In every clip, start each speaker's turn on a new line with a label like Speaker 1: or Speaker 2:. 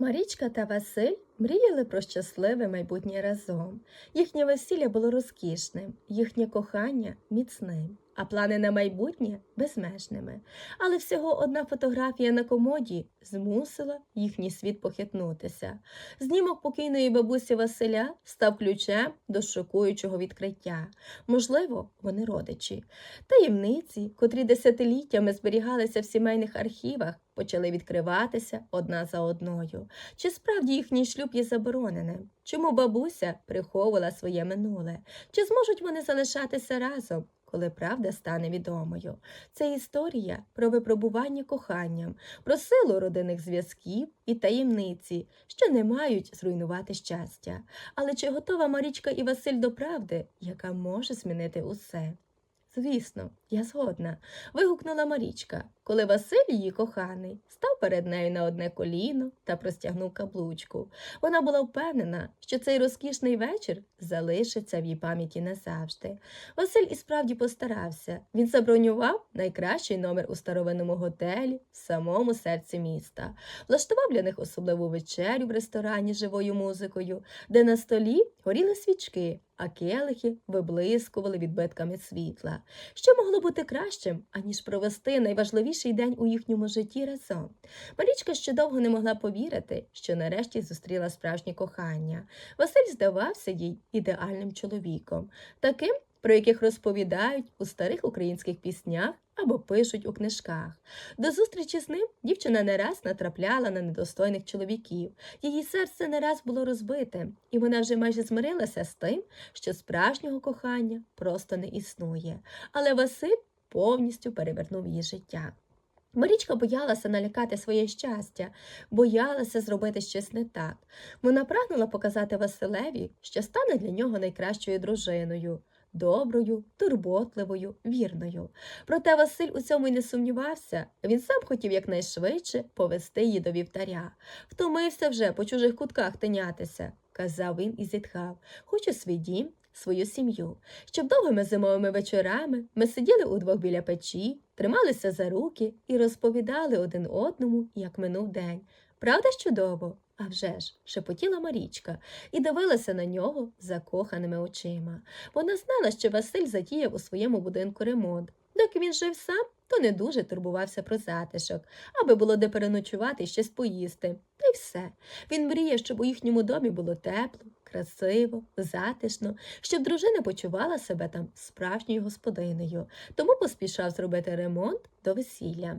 Speaker 1: Марічка та Василь мріяли про щасливе майбутнє разом. Їхнє весілля було розкішним, їхнє кохання міцним, а плани на майбутнє безмежними. Але всього одна фотографія на комоді змусила їхній світ похитнутися. Знімок покійної бабусі Василя став ключем до шокуючого відкриття. Можливо, вони родичі. Таємниці, котрі десятиліттями зберігалися в сімейних архівах, почали відкриватися одна за одною. Чи справді їхній шлюб є забороненим? Чому бабуся приховувала своє минуле? Чи зможуть вони залишатися разом? Коли правда стане відомою, це історія про випробування коханням, про силу родинних зв'язків і таємниці, що не мають зруйнувати щастя. Але чи готова Марічка і Василь до правди, яка може змінити усе? Звісно, я згодна. вигукнула Марічка, коли Василь, її коханий, став перед нею на одне коліно та простягнув каблучку. Вона була впевнена, що цей розкішний вечір залишиться в її пам'яті назавжди. Василь і справді постарався. Він забронював найкращий номер у старовинному готелі в самому серці міста, влаштував для них особливу вечерю в ресторані живою музикою, де на столі горіли свічки, а келихи виблискували відбитками світла. Що могло бути кращим, аніж провести найважливіший день у їхньому житті разом? Марічка ще довго не могла повірити, що нарешті зустріла справжнє кохання. Василь здавався їй ідеальним чоловіком, таким, про яких розповідають у старих українських піснях або пишуть у книжках. До зустрічі з ним дівчина не раз натрапляла на недостойних чоловіків. Її серце не раз було розбите, і вона вже майже змирилася з тим, що справжнього кохання просто не існує. Але Василь повністю перевернув її життя. Марічка боялася налякати своє щастя, боялася зробити щось не так. Вона прагнула показати Василеві, що стане для нього найкращою дружиною, доброю, турботливою, вірною. Проте Василь у цьому й не сумнівався. Він сам хотів якнайшвидше повести її до вівтаря. Втомився вже по чужих кутках тинятися, казав він і зітхав. Хочу свій дім, свою сім'ю, щоб довгими зимовими вечорами ми сиділи удвох біля печі, трималися за руки і розповідали один одному, як минув день. Правда чудово? А вже ж, шепотіла Марічка і дивилася на нього закоханими очима. Вона знала, що Василь затіяв у своєму будинку ремонт. Доки він жив сам, то не дуже турбувався про затишок, аби було де переночувати і щось поїсти. Та й все. Він мріяв, щоб у їхньому домі було тепло, красиво, затишно, щоб дружина почувала себе там справжньою господинею, тому поспішав зробити ремонт до весілля.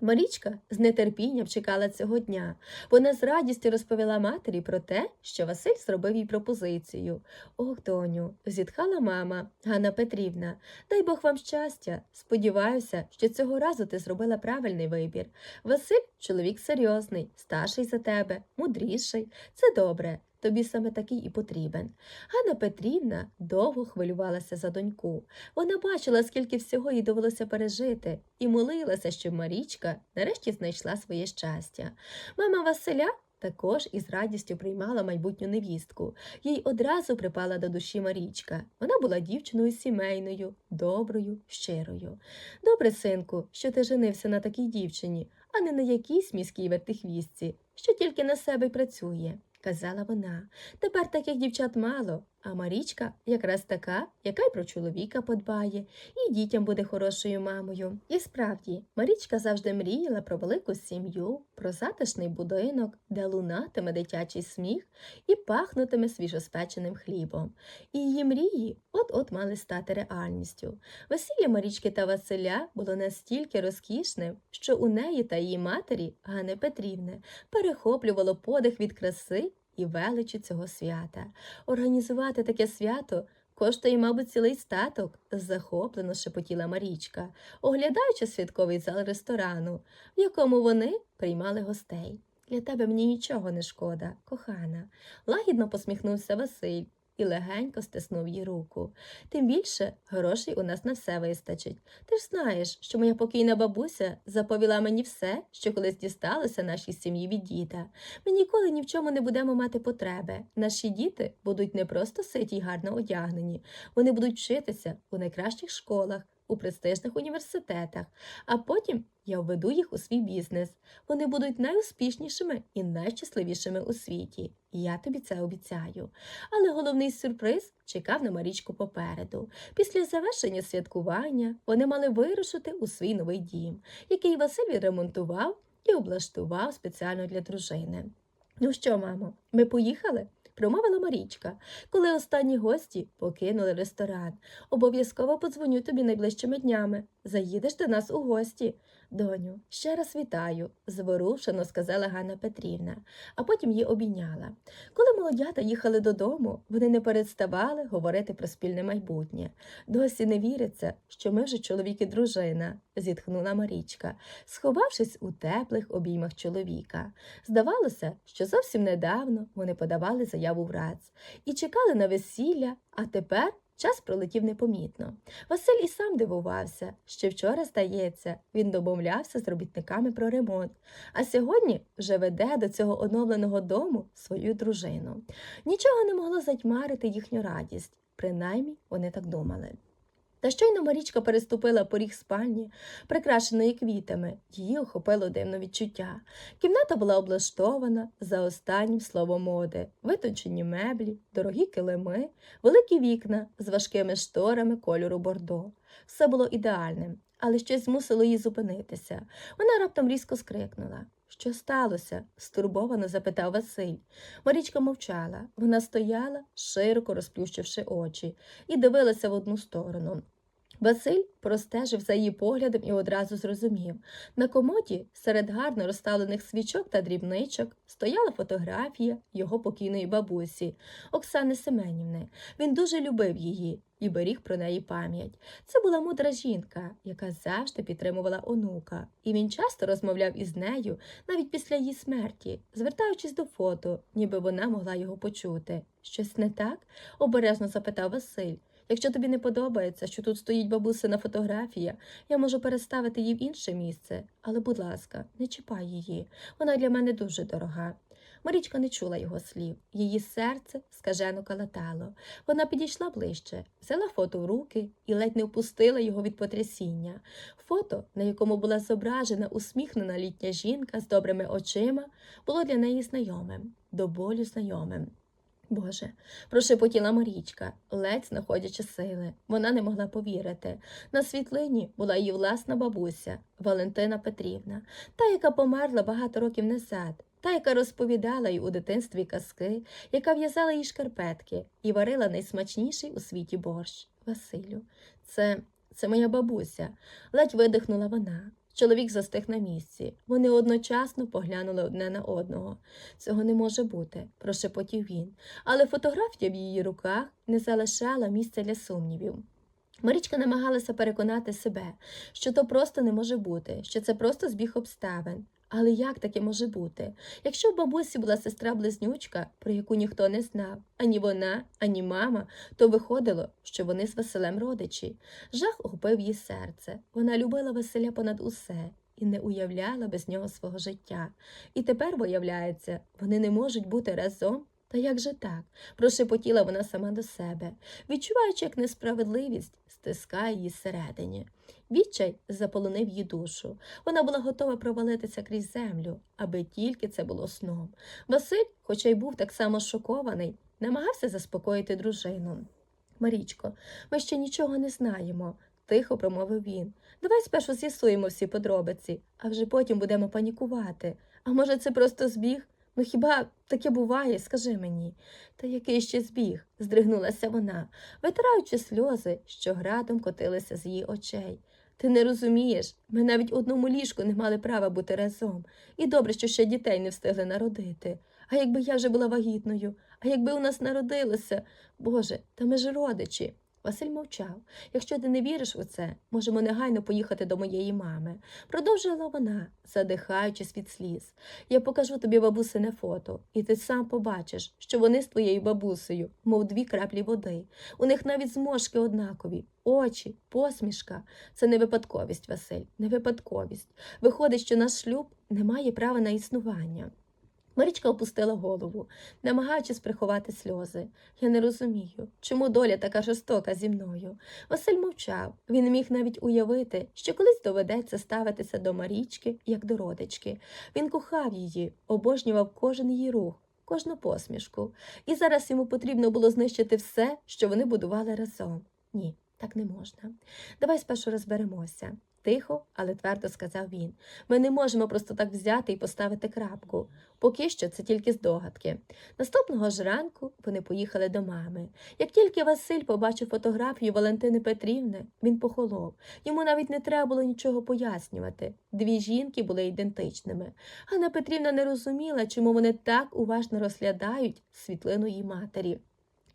Speaker 1: Марічка з нетерпінням чекала цього дня. Вона з радістю розповіла матері про те, що Василь зробив їй пропозицію. Ох, доню, зітхала мама Ганна Петрівна. Дай Бог вам щастя. Сподіваюся, що цього разу ти зробила правильний вибір. Василь чоловік серйозний, старший за тебе, мудріший. Це добре. Тобі саме такий і потрібен. Ганна Петрівна довго хвилювалася за доньку. Вона бачила, скільки всього їй довелося пережити, і молилася, щоб Марічка нарешті знайшла своє щастя. Мама Василя також із радістю приймала майбутню невістку. Їй одразу припала до душі Марічка. Вона була дівчиною сімейною, доброю, щирою. Добре, синку, що ти женився на такій дівчині, а не на якійсь міській вертихвістці, що тільки на себе й працює казала вона. Тепер таких дівчат мало, а Марічка якраз така, яка й про чоловіка подбає, і дітям буде хорошою мамою. І справді, Марічка завжди мріяла про велику сім'ю, про затишний будинок, де лунатиме дитячий сміх і пахнутиме свіжоспеченим хлібом. І її мрії от-от мали стати реальністю. Весілля Марічки та Василя було настільки розкішним, що у неї та її матері, Гани Петрівни, перехоплювало подих від краси і величі цього свята. Організувати таке свято коштує, мабуть, цілий статок, захоплено шепотіла Марічка, оглядаючи святковий зал ресторану, в якому вони приймали гостей. Для тебе мені нічого не шкода, кохана, лагідно посміхнувся Василь і легенько стиснув їй руку. Тим більше грошей у нас на все вистачить. Ти ж знаєш, що моя покійна бабуся заповіла мені все, що колись дісталося нашій сім'ї від діда. Ми ніколи ні в чому не будемо мати потреби. Наші діти будуть не просто ситі й гарно одягнені, вони будуть вчитися у найкращих школах. У престижних університетах, а потім я введу їх у свій бізнес. Вони будуть найуспішнішими і найщасливішими у світі. Я тобі це обіцяю. Але головний сюрприз чекав на Марічку попереду. Після завершення святкування вони мали вирушити у свій новий дім, який Василь відремонтував і облаштував спеціально для дружини. Ну що, мамо, ми поїхали? Промовила Марічка, коли останні гості покинули ресторан. Обов'язково подзвоню тобі найближчими днями. Заїдеш до нас у гості. Доню, ще раз вітаю, зворушено сказала Ганна Петрівна, а потім її обійняла. Коли молодята їхали додому, вони не переставали говорити про спільне майбутнє. Досі не віриться, що ми вже чоловік і дружина, зітхнула Марічка, сховавшись у теплих обіймах чоловіка. Здавалося, що зовсім недавно вони подавали заяву в РАЦ і чекали на весілля, а тепер час пролетів непомітно. Василь і сам дивувався. Ще вчора, здається, він домовлявся з робітниками про ремонт, а сьогодні вже веде до цього оновленого дому свою дружину. Нічого не могло затьмарити їхню радість, принаймні вони так думали. Та щойно Марічка переступила поріг спальні, прикрашеної квітами, її охопило дивне відчуття. Кімната була облаштована за останнім словом моди, витончені меблі, дорогі килими, великі вікна з важкими шторами кольору бордо. Все було ідеальним, але щось змусило її зупинитися. Вона раптом різко скрикнула. Що сталося? стурбовано запитав Василь. Марічка мовчала. Вона стояла, широко розплющивши очі, і дивилася в одну сторону. Василь простежив за її поглядом і одразу зрозумів. На комоді, серед гарно розставлених свічок та дрібничок, стояла фотографія його покійної бабусі Оксани Семенівни. Він дуже любив її і беріг про неї пам'ять. Це була мудра жінка, яка завжди підтримувала онука, і він часто розмовляв із нею навіть після її смерті, звертаючись до фото, ніби вона могла його почути. Щось не так? обережно запитав Василь. Якщо тобі не подобається, що тут стоїть бабусина фотографія, я можу переставити її в інше місце, але, будь ласка, не чіпай її. Вона для мене дуже дорога. Марічка не чула його слів. Її серце скажено калатало. Вона підійшла ближче, взяла фото в руки і ледь не впустила його від потрясіння. Фото, на якому була зображена усміхнена літня жінка з добрими очима, було для неї знайомим, до болю знайомим. Боже, прошепотіла Марічка, ледь знаходячи сили. Вона не могла повірити. На світлині була її власна бабуся Валентина Петрівна, та, яка померла багато років назад, та, яка розповідала їй у дитинстві казки, яка в'язала їй шкарпетки і варила найсмачніший у світі борщ. Василю, це, це моя бабуся, ледь видихнула вона. Чоловік застиг на місці. Вони одночасно поглянули одне на одного. Цього не може бути, прошепотів він, але фотографія в її руках не залишала місця для сумнівів. Марічка намагалася переконати себе, що то просто не може бути, що це просто збіг обставин. Але як таке може бути? Якщо в бабусі була сестра-близнючка, про яку ніхто не знав, ані вона, ані мама, то виходило, що вони з Василем родичі. Жах охопив її серце. Вона любила Василя понад усе і не уявляла без нього свого життя. І тепер, виявляється, вони не можуть бути разом. Та як же так? прошепотіла вона сама до себе, відчуваючи, як несправедливість стискає її всередині. Відчай заполонив її душу. Вона була готова провалитися крізь землю, аби тільки це було сном. Василь, хоча й був так само шокований, намагався заспокоїти дружину. Марічко, ми ще нічого не знаємо, тихо промовив він. Давай спершу з'ясуємо всі подробиці, а вже потім будемо панікувати. А може, це просто збіг? Ну хіба таке буває, скажи мені. Та який ще збіг? здригнулася вона, витираючи сльози, що градом котилися з її очей. Ти не розумієш, ми навіть одному ліжку не мали права бути разом. І добре, що ще дітей не встигли народити. А якби я вже була вагітною, а якби у нас народилося, Боже, та ми ж родичі. Василь мовчав. Якщо ти не віриш у це, можемо негайно поїхати до моєї мами, продовжила вона, задихаючись від сліз. Я покажу тобі бабусине фото, і ти сам побачиш, що вони з твоєю бабусею, мов дві краплі води. У них навіть зморшки однакові, очі, посмішка. Це не випадковість, Василь, не випадковість. Виходить, що наш шлюб не має права на існування. Марічка опустила голову, намагаючись приховати сльози. Я не розумію, чому доля така жорстока зі мною. Василь мовчав. Він міг навіть уявити, що колись доведеться ставитися до Марічки, як до родички. Він кохав її, обожнював кожен її рух, кожну посмішку. І зараз йому потрібно було знищити все, що вони будували разом. Ні, так не можна. Давай спершу розберемося. Тихо, але твердо сказав він. Ми не можемо просто так взяти і поставити крапку. Поки що це тільки здогадки. Наступного ж ранку вони поїхали до мами. Як тільки Василь побачив фотографію Валентини Петрівни, він похолов. Йому навіть не треба було нічого пояснювати. Дві жінки були ідентичними. Ганна Петрівна не розуміла, чому вони так уважно розглядають світлину її матері.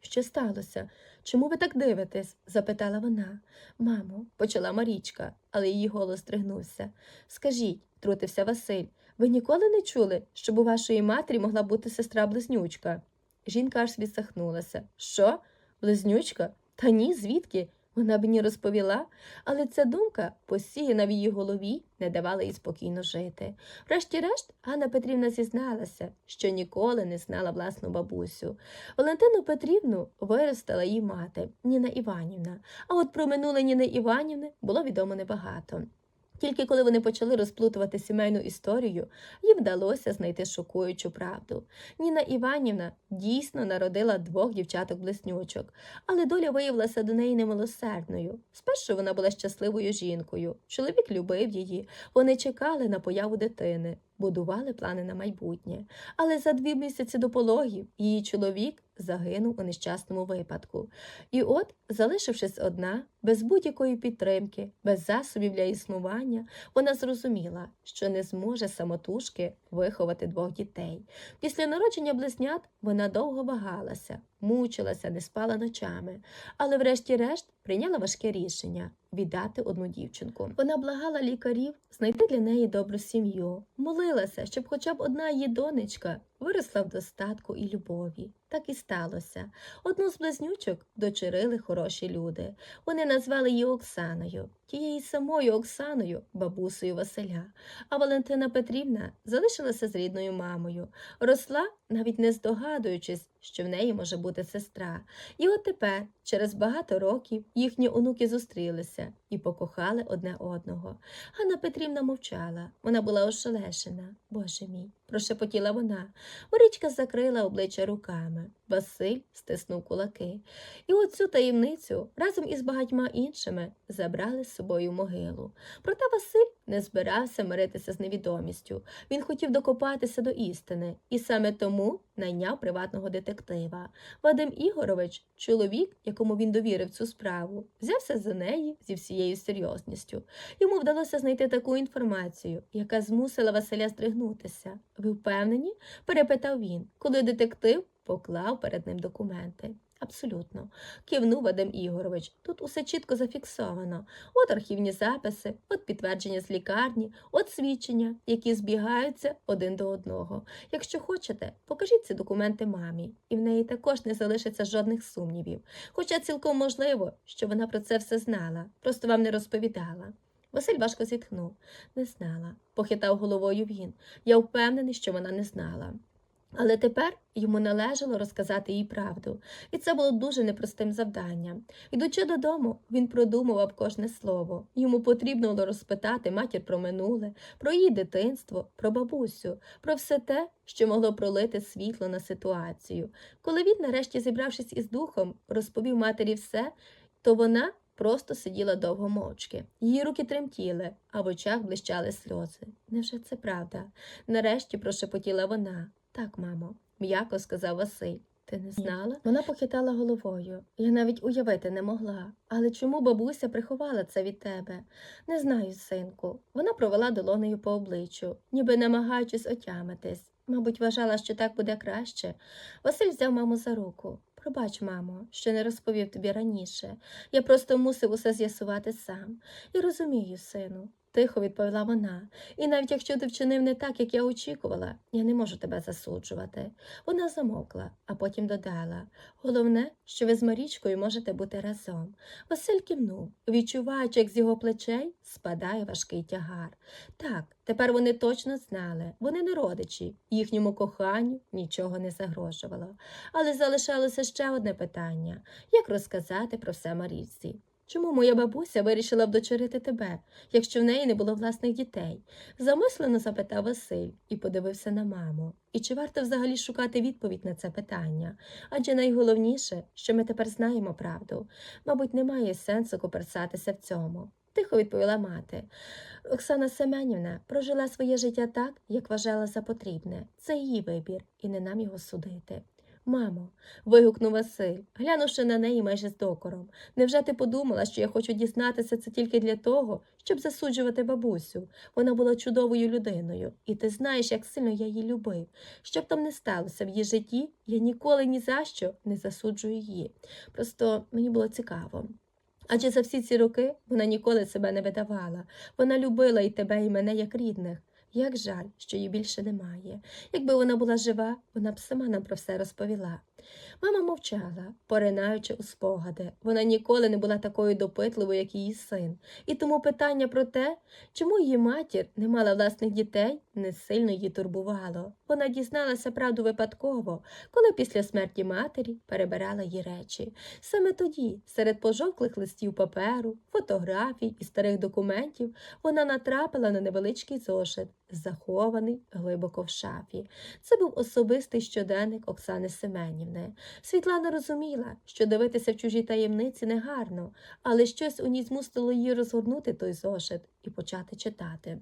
Speaker 1: Що сталося? Чому ви так дивитесь? запитала вона. Мамо, почала Марічка, але її голос стригнувся. Скажіть, трутився Василь, ви ніколи не чули, щоб у вашої матері могла бути сестра близнючка? Жінка аж відсахнулася. Що? Близнючка? Та ні, звідки? Вона б мені розповіла, але ця думка, посіяна в її голові, не давала їй спокійно жити. Врешті-решт, Ганна Петрівна зізналася, що ніколи не знала власну бабусю. Валентину Петрівну виростила її мати Ніна Іванівна, а от про минуле Ніни Іванівни було відомо небагато. Тільки коли вони почали розплутувати сімейну історію, їм вдалося знайти шокуючу правду. Ніна Іванівна дійсно народила двох дівчаток-близнючок, але доля виявилася до неї немилосердною. Спершу вона була щасливою жінкою, чоловік любив її, вони чекали на появу дитини, будували плани на майбутнє. Але за дві місяці до пологів її чоловік загинув у нещасному випадку. І от, залишившись одна, без будь-якої підтримки, без засобів для існування, вона зрозуміла, що не зможе самотужки виховати двох дітей. Після народження близнят вона довго вагалася, мучилася, не спала ночами, але врешті-решт прийняла важке рішення віддати одну дівчинку. Вона благала лікарів знайти для неї добру сім'ю, молилася, щоб хоча б одна її донечка виросла в достатку і любові. Так і сталося. Одну з близнючок дочерили хороші люди. Вони назвали її Оксаною, тією самою Оксаною, бабусею Василя. А Валентина Петрівна залишилася з рідною мамою, росла, навіть не здогадуючись, що в неї може бути сестра. І от тепер, через багато років, їхні онуки зустрілися і покохали одне одного. Ганна Петрівна мовчала, вона була ошелешена. Боже мій, прошепотіла вона. Марічка закрила обличчя руками. Василь стиснув кулаки. І оцю таємницю разом із багатьма іншими забрали собою могилу. Проте Василь не збирався миритися з невідомістю. Він хотів докопатися до істини, і саме тому найняв приватного детектива. Вадим Ігорович, чоловік, якому він довірив цю справу, взявся за неї зі всією серйозністю. Йому вдалося знайти таку інформацію, яка змусила Василя здригнутися. Ви впевнені? перепитав він, коли детектив поклав перед ним документи. Абсолютно, кивнув Вадим Ігорович. Тут усе чітко зафіксовано. От архівні записи, от підтвердження з лікарні, от свідчення, які збігаються один до одного. Якщо хочете, покажіть ці документи мамі, і в неї також не залишиться жодних сумнівів. Хоча цілком можливо, що вона про це все знала, просто вам не розповідала. Василь важко зітхнув. Не знала, похитав головою він. Я впевнений, що вона не знала. Але тепер йому належало розказати їй правду, і це було дуже непростим завданням. Ідучи додому, він продумував кожне слово. Йому потрібно було розпитати матір про минуле, про її дитинство, про бабусю, про все те, що могло пролити світло на ситуацію. Коли він, нарешті, зібравшись із духом, розповів матері все, то вона просто сиділа довго мовчки. Її руки тремтіли, а в очах блищали сльози. Невже це правда? Нарешті прошепотіла вона. Так, мамо, м'яко сказав Василь. Ти не знала? Вона похитала головою. Я навіть уявити не могла. Але чому бабуся приховала це від тебе? Не знаю, синку. Вона провела долонею по обличчю, ніби намагаючись отямитись. Мабуть, вважала, що так буде краще. Василь взяв маму за руку. Пробач, мамо, що не розповів тобі раніше. Я просто мусив усе з'ясувати сам. Я розумію, сину. Тихо відповіла вона. І навіть якщо ти вчинив не так, як я очікувала, я не можу тебе засуджувати. Вона замовкла, а потім додала головне, що ви з Марічкою можете бути разом. Василь кивнув, відчуваючи, як з його плечей спадає важкий тягар. Так, тепер вони точно знали, вони не родичі, їхньому коханню нічого не загрожувало. Але залишалося ще одне питання як розказати про все Марічці? Чому моя бабуся вирішила вдочерити тебе, якщо в неї не було власних дітей? Замислено запитав Василь і подивився на маму. І чи варто взагалі шукати відповідь на це питання? Адже найголовніше, що ми тепер знаємо правду. Мабуть, немає сенсу коперсатися в цьому. Тихо відповіла мати. Оксана Семенівна прожила своє життя так, як вважала за потрібне. Це її вибір, і не нам його судити. Мамо, вигукнув Василь, глянувши на неї майже з докором. Невже ти подумала, що я хочу дізнатися це тільки для того, щоб засуджувати бабусю? Вона була чудовою людиною, і ти знаєш, як сильно я її любив. Що б там не сталося в її житті, я ніколи ні за що не засуджую її. Просто мені було цікаво. Адже за всі ці роки вона ніколи себе не видавала. Вона любила і тебе, і мене як рідних. Як жаль, що її більше немає. Якби вона була жива, вона б сама нам про все розповіла. Мама мовчала, поринаючи у спогади. Вона ніколи не була такою допитливою, як її син. І тому питання про те, чому її матір не мала власних дітей, не сильно її турбувало. Вона дізналася правду випадково, коли після смерті матері перебирала її речі. Саме тоді, серед пожовклих листів паперу, фотографій і старих документів, вона натрапила на невеличкий зошит, захований глибоко в шафі. Це був особистий щоденник Оксани Семенівни. Світлана розуміла, що дивитися в чужі таємниці негарно, але щось у ній змусило її розгорнути той зошит і почати читати.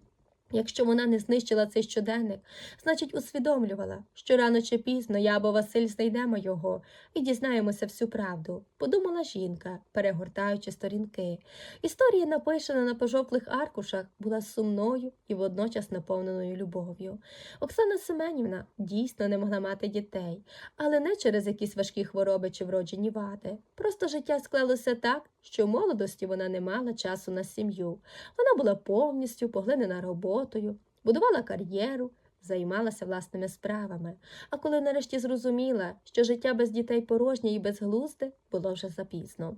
Speaker 1: Якщо вона не знищила цей щоденник, значить усвідомлювала, що рано чи пізно я або Василь знайдемо його і дізнаємося всю правду, подумала жінка, перегортаючи сторінки. Історія, написана на пожовклих аркушах, була сумною і водночас наповненою любов'ю. Оксана Семенівна дійсно не могла мати дітей, але не через якісь важкі хвороби чи вроджені вади. Просто життя склалося так, що в молодості вона не мала часу на сім'ю. Вона була повністю поглинена роботою, будувала кар'єру, займалася власними справами. А коли нарешті зрозуміла, що життя без дітей порожнє і безглузде, було вже запізно.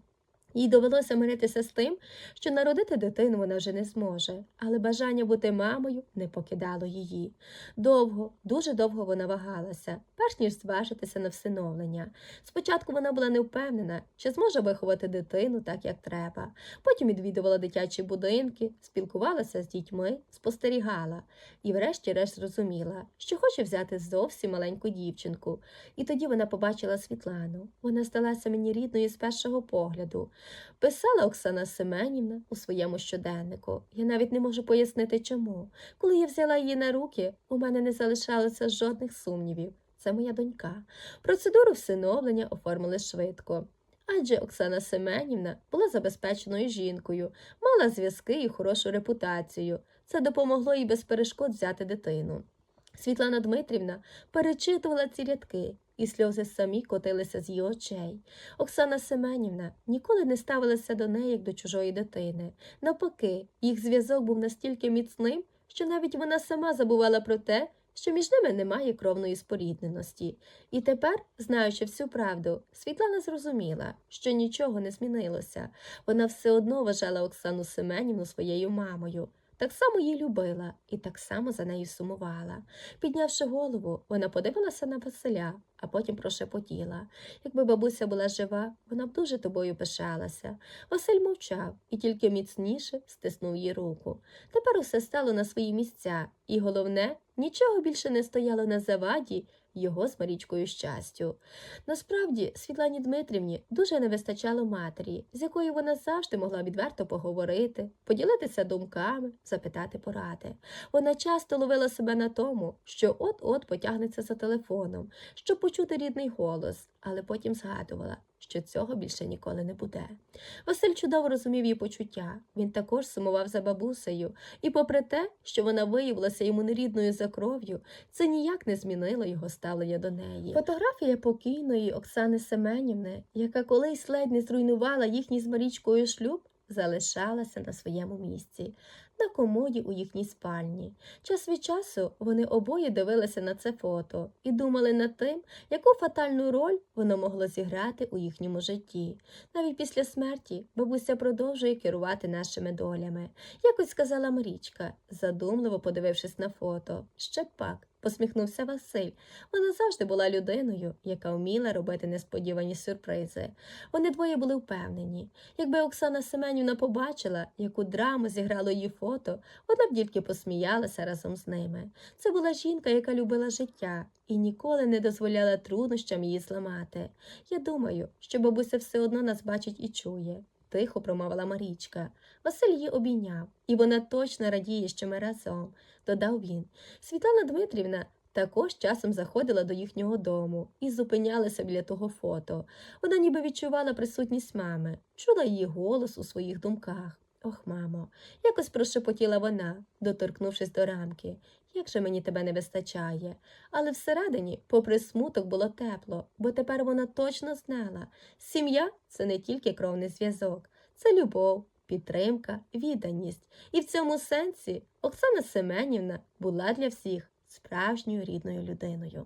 Speaker 1: Їй довелося миритися з тим, що народити дитину вона вже не зможе, але бажання бути мамою не покидало її. Довго, дуже довго вона вагалася, перш ніж зважитися на всиновлення. Спочатку вона була не впевнена, чи зможе виховати дитину так, як треба. Потім відвідувала дитячі будинки, спілкувалася з дітьми, спостерігала і, врешті-решт, зрозуміла, що хоче взяти зовсім маленьку дівчинку. І тоді вона побачила Світлану. Вона сталася мені рідною з першого погляду. Писала Оксана Семенівна у своєму щоденнику. Я навіть не можу пояснити, чому. Коли я взяла її на руки, у мене не залишалося жодних сумнівів. Це моя донька. Процедуру всиновлення оформили швидко. Адже Оксана Семенівна була забезпеченою жінкою, мала зв'язки і хорошу репутацію. Це допомогло їй без перешкод взяти дитину. Світлана Дмитрівна перечитувала ці рядки, і сльози самі котилися з її очей. Оксана Семенівна ніколи не ставилася до неї як до чужої дитини. Навпаки, їх зв'язок був настільки міцним, що навіть вона сама забувала про те, що між ними немає кровної спорідненості. І тепер, знаючи всю правду, Світлана зрозуміла, що нічого не змінилося. Вона все одно вважала Оксану Семенівну своєю мамою. Так само її любила і так само за нею сумувала. Піднявши голову, вона подивилася на Василя, а потім прошепотіла. Якби бабуся була жива, вона б дуже тобою пишалася. Василь мовчав і тільки міцніше стиснув її руку. Тепер усе стало на свої місця, і головне, нічого більше не стояло на заваді його з Марічкою щастю. Насправді, Світлані Дмитрівні дуже не вистачало матері, з якою вона завжди могла відверто поговорити, поділитися думками, запитати поради. Вона часто ловила себе на тому, що от-от потягнеться за телефоном, щоб почути рідний голос, але потім згадувала, що цього більше ніколи не буде. Василь чудово розумів її почуття. Він також сумував за бабусею, і, попри те, що вона виявилася йому нерідною за кров'ю, це ніяк не змінило його ставлення до неї. Фотографія покійної Оксани Семенівни, яка колись ледь не зруйнувала їхній з Марічкою шлюб, залишалася на своєму місці. На комоді у їхній спальні. Час від часу вони обоє дивилися на це фото і думали над тим, яку фатальну роль воно могло зіграти у їхньому житті. Навіть після смерті бабуся продовжує керувати нашими долями. Якось сказала Марічка, задумливо подивившись на фото. Ще пак, посміхнувся Василь. Вона завжди була людиною, яка вміла робити несподівані сюрпризи. Вони двоє були впевнені. Якби Оксана Семенівна побачила, яку драму зіграло її фото, вона б тільки посміялася разом з ними. Це була жінка, яка любила життя і ніколи не дозволяла труднощам її зламати. Я думаю, що бабуся все одно нас бачить і чує. Тихо промовила Марічка. Василь її обійняв, і вона точно радіє, що ми разом, додав він. Світлана Дмитрівна також часом заходила до їхнього дому і зупинялася біля того фото. Вона ніби відчувала присутність мами, чула її голос у своїх думках. Ох, мамо, якось прошепотіла вона, доторкнувшись до рамки. Як же мені тебе не вистачає? Але всередині, попри смуток, було тепло, бо тепер вона точно знала. Сім'я це не тільки кровний зв'язок, це любов, підтримка, відданість. І в цьому сенсі Оксана Семенівна була для всіх справжньою рідною людиною.